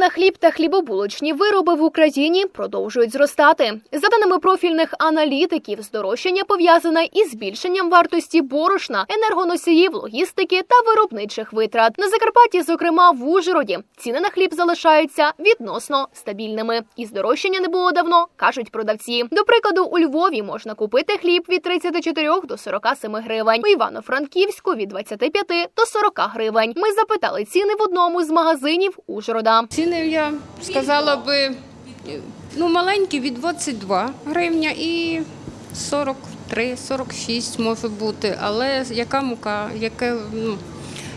на хліб та хлібобулочні вироби в Україні продовжують зростати. За даними профільних аналітиків, здорожчання пов'язане із збільшенням вартості борошна, енергоносіїв, логістики та виробничих витрат. На Закарпатті, зокрема в Ужгороді, ціни на хліб залишаються відносно стабільними. І здорожчання не було давно, кажуть продавці. До прикладу, у Львові можна купити хліб від 34 до 47 гривень, у Івано-Франківську від 25 до 40 гривень. Ми запитали ціни в одному з магазинів Ужгорода мене я сказала би ну, маленький від 22 гривня і 43-46 може бути. Але яка мука, яке, ну,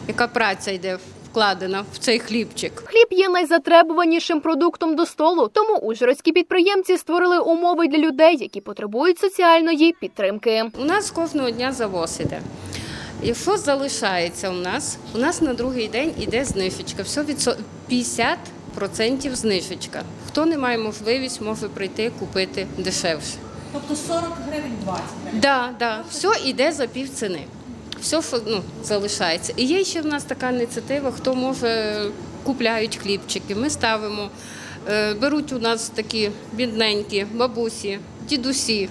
яка праця йде вкладена в цей хлібчик. Хліб є найзатребуванішим продуктом до столу, тому ужгородські підприємці створили умови для людей, які потребують соціальної підтримки. У нас кожного дня завоз іде. І що залишається у нас? У нас на другий день іде знижечка. Все від 50 40% знижечка. Хто не має можливість, може прийти купити дешевше. Тобто 40 гривень 20? Да, да. Все йде за пів ціни. Все ну, залишається. І є ще в нас така ініціатива, хто може, купляють хлібчики. Ми ставимо, е, беруть у нас такі бідненькі бабусі, дідусі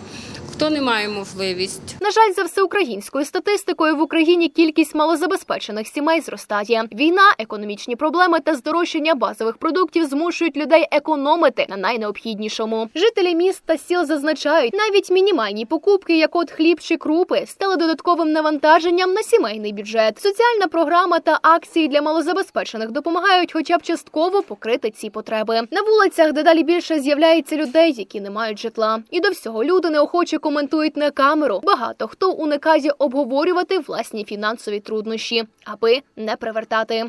хто не має можливість. На жаль, за всеукраїнською статистикою в Україні кількість малозабезпечених сімей зростає. Війна, економічні проблеми та здорожчання базових продуктів змушують людей економити на найнеобхіднішому. Жителі міст та сіл зазначають, навіть мінімальні покупки, як от хліб чи крупи, стали додатковим навантаженням на сімейний бюджет. Соціальна програма та акції для малозабезпечених допомагають, хоча б частково покрити ці потреби. На вулицях дедалі більше з'являється людей, які не мають житла. І до всього люди неохоче коментують на камеру. Багато хто уникає обговорювати власні фінансові труднощі, аби не привертати.